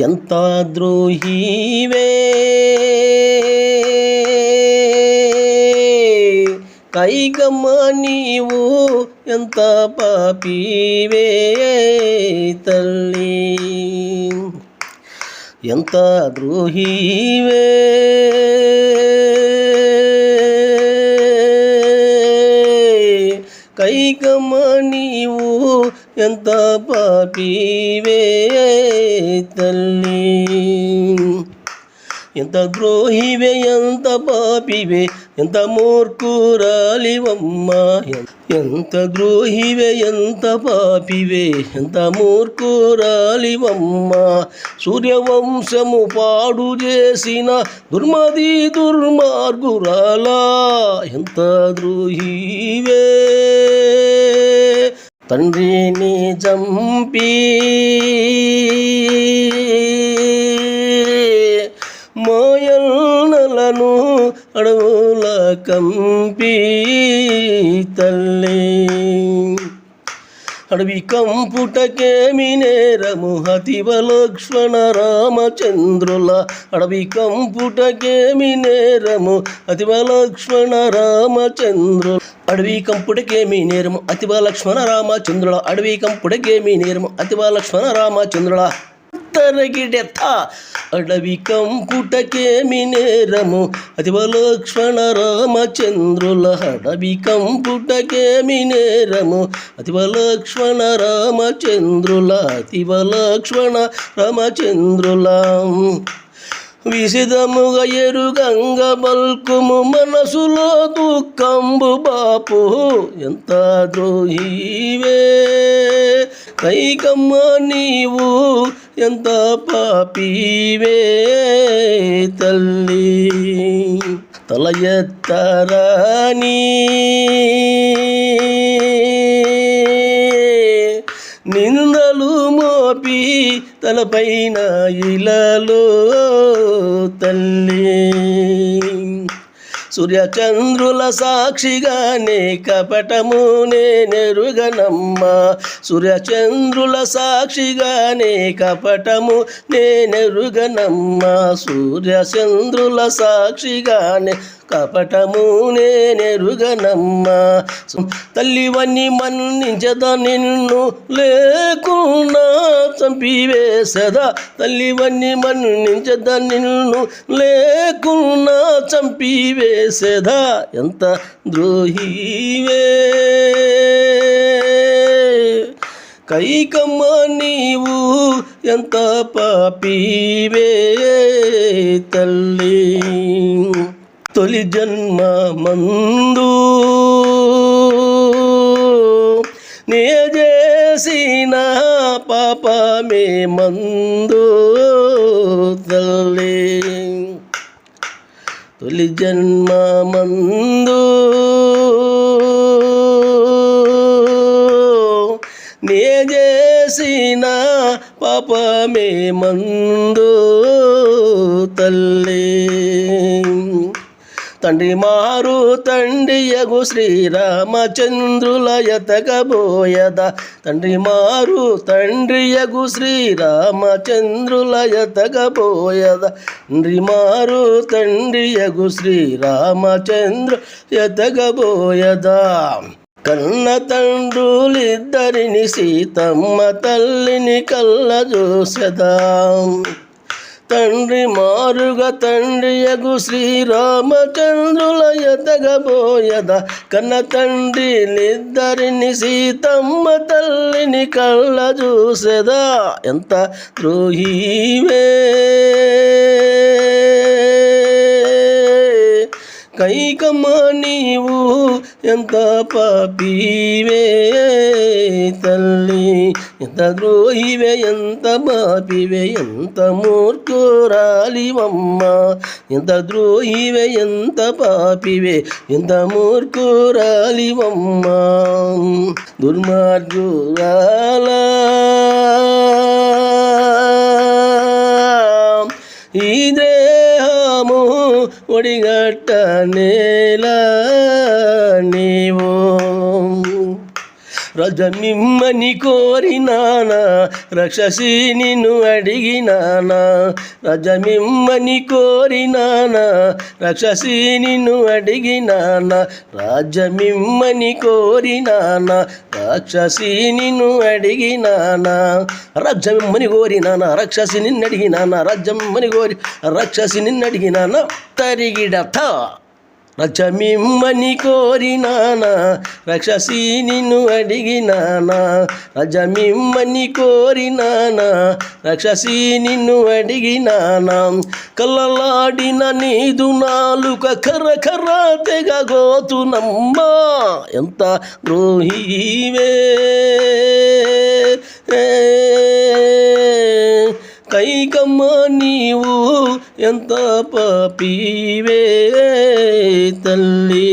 ఎంత ద్రోహీవే? కైకమ్మ నీవు ఎంత పాపీవే తల్లి? ఎంత ద్రోహీవే? కైకమ్మ నీవు ఎంత పాపివే తల్లి. ఎంత ద్రోహివే ఎంత పాపివే ఎంత మూర్ఖురాలివమ్మా ఎంత ద్రోహివే ఎంత పాపివే ఎంత మూర్ఖురాలివమ్మా సూర్యవంశము పాడు చేసిన దుర్మది దుర్మార్గురాలా ఎంత ద్రోహివే. తండ్రిని చంపి అడవుల కంపి తల్లి. అడవి కంపుటకేమి నేరము హతివ లక్ష్మణ రామచంద్రుల. అడవి కంపుటకేమి నేరము అతివ లక్ష్మణ రామచంద్రుల. అడవి కంపుటకేమి నేరము అతివ లక్ష్మణ రామచంద్రుల. అడవి కంపుటకేమి నేరము అతివ లక్ష్మణ రామచంద్రుల. తరగిడెత్త అడవి కంపుటకేమి నేరము. అతివ లక్ష్మణ రామచంద్రుల అడవి కంపుటకేమి నేరము. అతివ లక్ష్మణ రామచంద్రుల అతివ లక్ష్మణ రామచంద్రుల విసిదముగా ఎరుగంగ బల్కుము మనసులో దుఃఖంబు బాపు. ఎంత ద్రోహివే. కైకమ్మ నీవు ఎంత పాపివే తల్లి తల ఎత్తరాని నిందలు మోపి తలపైన ఇలలో తల్లి సూర్యచంద్రుల సాక్షిగానే కపటము నేనెరుగనమ్మా. సూర్యచంద్రుల సాక్షిగానే కపటము నేనెరుగనమ్మా. సూర్యచంద్రుల సాక్షిగానే కపటము నేనెరుగనమ్మా. తల్లివన్నీ మన్నించద నిన్ను లేకున్నా. చంపివేసదా తల్లివన్నీ మన్నించద నిన్ను లేకున్నా. చంపివేసదా ఎంత ద్రోహివే. కైకమ్మ నీవు ఎంత పాపివే తల్లి. తొలి జన్మ మందు. నే చేసిన పాపమే మందు. తల్లి. తొలి జన్మ మందు. నే చేసిన పాపమే మందు. తల్లి. తండ్రి మారు తండ్రి యగు శ్రీరామచంద్రుల తండ్రి మారు తండ్రి యగు శ్రీరామచంద్రుల తండ్రి మారు తండ్రి యగు శ్రీరామచంద్ర యతకబోయదా కన్న తండ్రులిద్దరిని సీతమ్మ తల్లిని కళ్ళ చూసదా తండ్రి మారుగ తండ్రి యగు శ్రీరామచంద్రుల ఎతగబోయద కన్న తండ్రినిద్దరిని సీతమ్మ తల్లిని కళ్ళ చూసెదా. ఎంత ద్రోహీవే. కైకమ్మ నీవు ఎంత పాపివే తల్లి ఎంత ద్రోహివే ఎంత పాపివే ఎంత మూర్ఖురాలివమ్మ ఎంత ద్రోహివే ఎంత పాపివే ఎంత మూర్ఖురాలివమ్మ దుర్మార్గురాలా ఈ దేహము ఒడిగట్ట నేల నీవు. రజమిమ్మని కోరినానా రక్షసి నిన్ను అడిగినానా. రజమిమ్మని కోరినానా రక్షసి నిన్ను అడిగినానా. రాజ్యమిమ్మని కోరినానా రాక్షసి నిన్ను అడిగినానా రాజ్యమిమ్మని కోరినానా రాక్షసి నిన్ను అడిగినానా రాజ్యమిమ్మని కోరి రాక్షసి నిన్ను అడిగినానా తరిగిడత రజమిమ్మని కోరినానా? రక్షసి నిన్ను అడిగినానా? రజమిమ్మని కోరినానా? రక్షసి నిన్ను అడిగినానా? కళ్ళలాడిన నీదు నాలుక కర్ర కర్ర తెగగోతునమ్మా. ఎంత ద్రోహివే. కైకమ్మ నీవు ఎంత పాపీవే తల్లి.